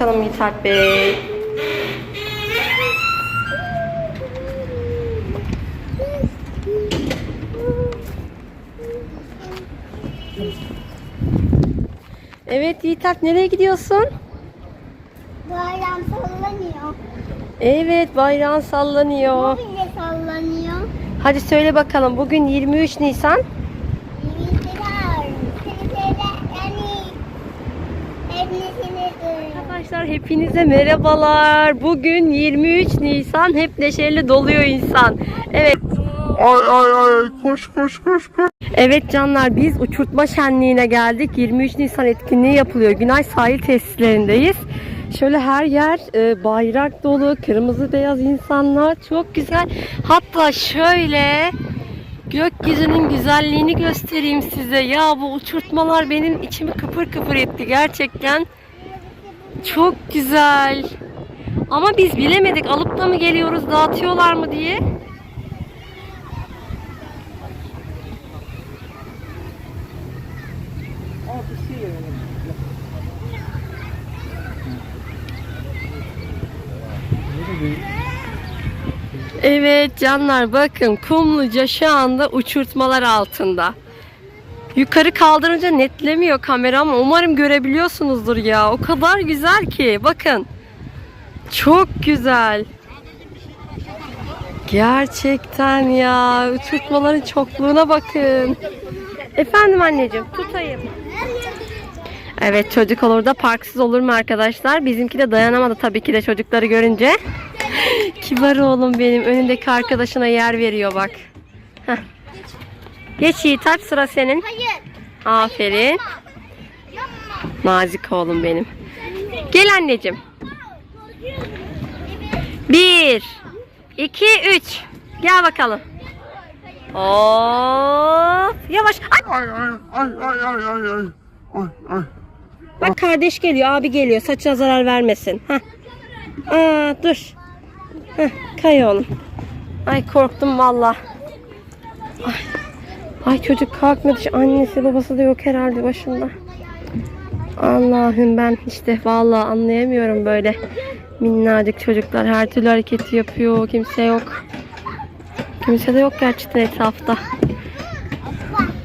bakalım Mithat Bey. Evet Yiğitat nereye gidiyorsun? Bayram sallanıyor. Evet bayrağın sallanıyor. Bu bile sallanıyor. Hadi söyle bakalım bugün 23 Nisan. Arkadaşlar hepinize merhabalar. Bugün 23 Nisan hep neşeli doluyor insan. Evet. Ay ay ay koş koş koş koş. Evet canlar biz uçurtma şenliğine geldik. 23 Nisan etkinliği yapılıyor. Günay sahil tesislerindeyiz. Şöyle her yer e, bayrak dolu, kırmızı beyaz insanlar. Çok güzel. Hatta şöyle gökyüzünün güzelliğini göstereyim size. Ya bu uçurtmalar benim içimi kıpır kıpır etti gerçekten. Çok güzel. Ama biz bilemedik alıp da mı geliyoruz, dağıtıyorlar mı diye. Evet canlar bakın Kumluca şu anda uçurtmalar altında. Yukarı kaldırınca netlemiyor kamera ama umarım görebiliyorsunuzdur ya. O kadar güzel ki bakın. Çok güzel. Gerçekten ya. Uçurtmaların çokluğuna bakın. Efendim anneciğim tutayım. Evet çocuk olur da parksız olur mu arkadaşlar? Bizimki de dayanamadı tabii ki de çocukları görünce. Kibar oğlum benim önündeki arkadaşına yer veriyor bak. Heh. Geç Yiğit sıra senin. Hayır. Aferin. Nazik oğlum benim. Gel anneciğim. Bir, iki, üç. Gel bakalım. Hop. Yavaş. Ay. Ay ay ay ay ay ay ay. Ay ay. Bak kardeş geliyor, abi geliyor. Saçına zarar vermesin. Heh. Aa, dur. Heh, kay oğlum. Ay korktum valla. Ay. Ay çocuk kalkmadı. Annesi babası da yok herhalde başında. Allah'ım ben işte valla anlayamıyorum böyle minnacık çocuklar her türlü hareketi yapıyor. Kimse yok. Kimse de yok gerçekten etrafta.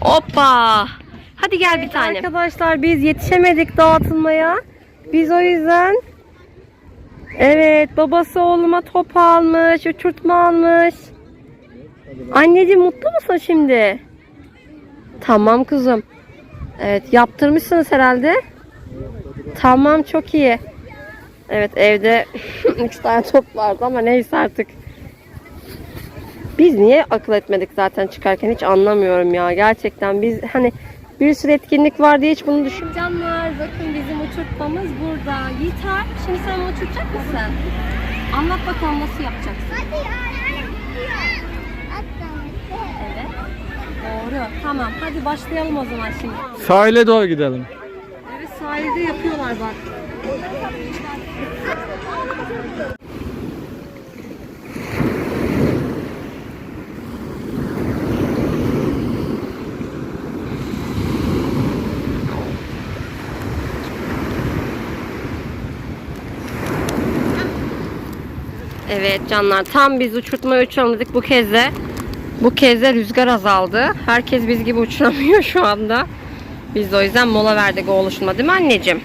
Hoppa. Hadi gel bir tane. Arkadaşlar biz yetişemedik dağıtılmaya. Biz o yüzden Evet babası oğluma top almış, uçurtma almış. Anneciğim mutlu musun şimdi? Tamam kızım. Evet yaptırmışsınız herhalde. Tamam çok iyi. Evet evde 3 tane top vardı ama neyse artık. Biz niye akıl etmedik zaten çıkarken hiç anlamıyorum ya. Gerçekten biz hani bir sürü etkinlik var diye hiç bunu düşün. Canlar bakın bizim uçurtmamız burada. Yiğiter şimdi sen bunu uçuracak mısın? Anlat bakalım nasıl yapacaksın? Hadi ya. Hatta. Evet. Tamam. Hadi başlayalım o zaman şimdi. Sahile doğru gidelim. Evet sahilde yapıyorlar bak. Evet canlar tam biz uçurtma uçalım dedik bu kez de bu kez de rüzgar azaldı. Herkes biz gibi uçuramıyor şu anda. Biz de o yüzden mola verdik o oluşuma değil mi anneciğim?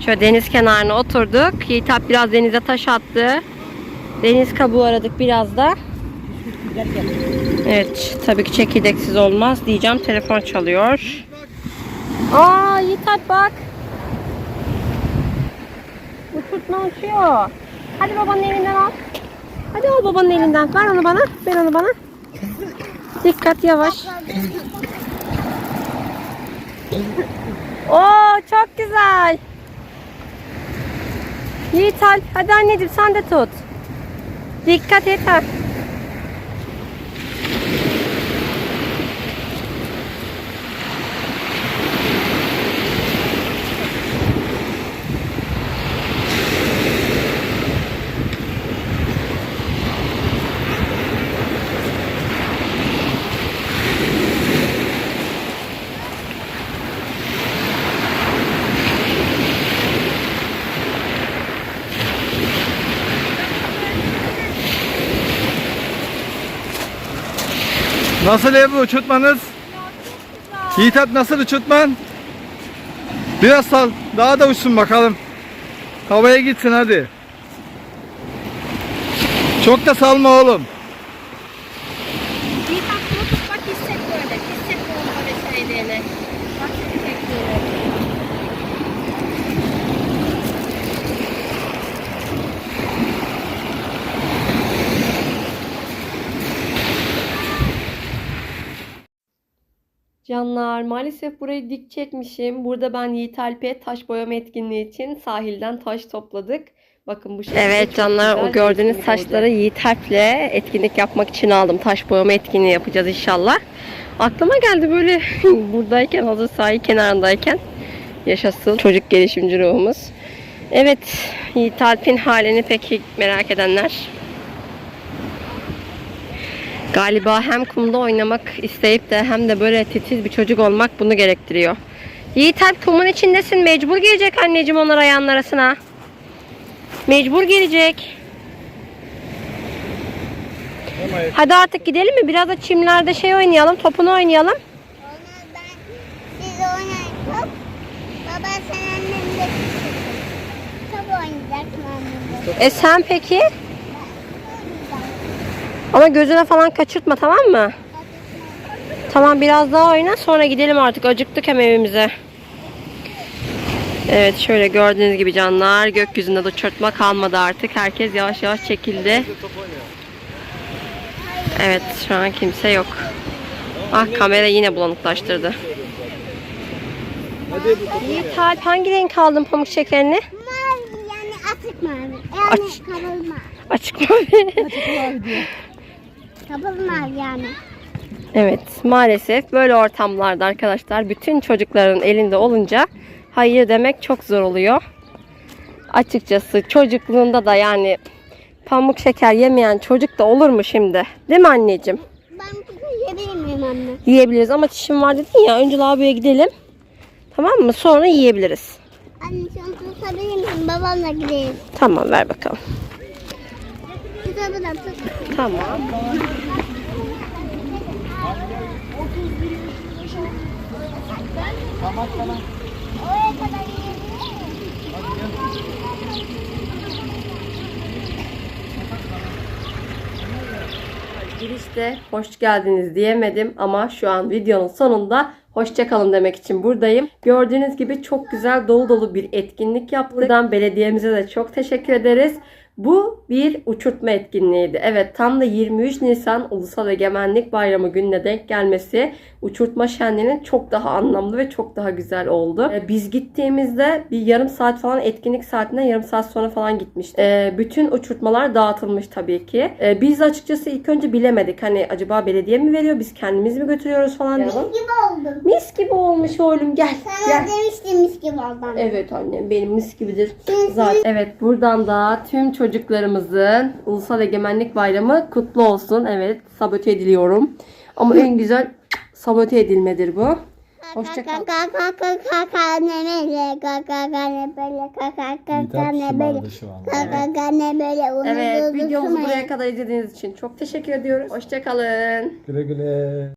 Şöyle deniz kenarına oturduk. Yiğitap biraz denize taş attı. Deniz kabuğu aradık biraz da. Evet tabii ki çekirdeksiz olmaz diyeceğim. Telefon çalıyor. Aa Yiğitap bak. Uçurtma uçuyor. Hadi babanın elinden al. Hadi al babanın elinden. Ver onu bana. Ver onu bana. Dikkat yavaş. Oo çok güzel. Yiğit al. Hadi anneciğim sen de tut. Dikkat et ha. Nasıl Ebru uçurtmanız? Yiğit Alp nasıl uçurtman? Biraz sal. Daha da uçsun bakalım. Havaya gitsin hadi. Çok da salma oğlum. Bir tatlı tut bak hisset böyle. Hisset böyle böyle şeylerini. Bak şimdi tekniğini. Canlar maalesef burayı dik çekmişim. Burada ben Yiğit Alp'e taş boyama etkinliği için sahilden taş topladık. Bakın bu şekilde. Evet canlar o gördüğünüz taşları Yiğit Alp'le etkinlik yapmak için aldım. Taş boyama etkinliği yapacağız inşallah. Aklıma geldi böyle buradayken hazır sahil kenarındayken yaşasın çocuk gelişimci ruhumuz. Evet Yiğit Alp'in halini pek merak edenler Galiba hem kumda oynamak isteyip de hem de böyle titiz bir çocuk olmak bunu gerektiriyor. Yiğit Alp kumun içindesin. Mecbur gelecek anneciğim onlar ayağının arasına. Mecbur gelecek. Hadi artık gidelim mi? Biraz da çimlerde şey oynayalım. Topunu oynayalım. Onu ben siz oynayın top. Baba sen annemle top oynayacaksın annemle. E sen peki? Ama gözüne falan kaçırtma tamam mı? Tamam biraz daha oyna sonra gidelim artık. Acıktık hem evimize. Evet şöyle gördüğünüz gibi canlar gökyüzünde de uçurtma kalmadı artık. Herkes yavaş yavaş çekildi. Evet şu an kimse yok. Ah kamera yine bulanıklaştırdı. Yiğit Alp hangi renk aldın pamuk şekerini? Mavi yani açık mavi. Aç. Yani kapalı mavi. Açık mavi. Mavi yani. Evet maalesef böyle ortamlarda arkadaşlar bütün çocukların elinde olunca hayır demek çok zor oluyor. Açıkçası çocukluğunda da yani pamuk şeker yemeyen çocuk da olur mu şimdi? Değil mi anneciğim? Ben bunu yiyebilir miyim anne? Yiyebiliriz ama çişim var dedin ya önce lavaboya gidelim. Tamam mı? Sonra yiyebiliriz. Anne şunu tutabilir miyim? Babamla gidelim. Tamam ver bakalım. Tut. Tamam. Oraya kadar yiyebilir miyim? Girişte hoş geldiniz diyemedim ama şu an videonun sonunda hoşça kalın demek için buradayım. Gördüğünüz gibi çok güzel dolu dolu bir etkinlik yaptık. Buradan belediyemize de çok teşekkür ederiz. Bu bir uçurtma etkinliğiydi. Evet tam da 23 Nisan Ulusal Egemenlik Bayramı gününe denk gelmesi uçurtma şenliğinin çok daha anlamlı ve çok daha güzel oldu. Ee, Biz gittiğimizde bir yarım saat falan etkinlik saatinden yarım saat sonra falan gitmiştik. Ee, Bütün uçurtmalar dağıtılmış tabii ki. Ee, Biz açıkçası ilk önce bilemedik. Hani acaba belediye mi veriyor biz kendimiz mi götürüyoruz falan diye. Mis gibi oldum. Mis gibi olmuş oğlum gel. Sana Gel. demiştim mis gibi oldu anne. Evet annem benim mis gibidir. Zaten. Evet buradan da tüm çocuklarımızın Ulusal Egemenlik Bayramı kutlu olsun. Evet sabote ediliyorum. Ama en güzel sabote edilmedir bu. Hoşça kal. Kaka kaka kaka ne böyle kaka kaka ne böyle kaka kaka ne böyle şu an. kaka kaka ne böyle onu Evet videomuzu ya. buraya kadar izlediğiniz için çok teşekkür ediyoruz. Hoşçakalın. Güle güle.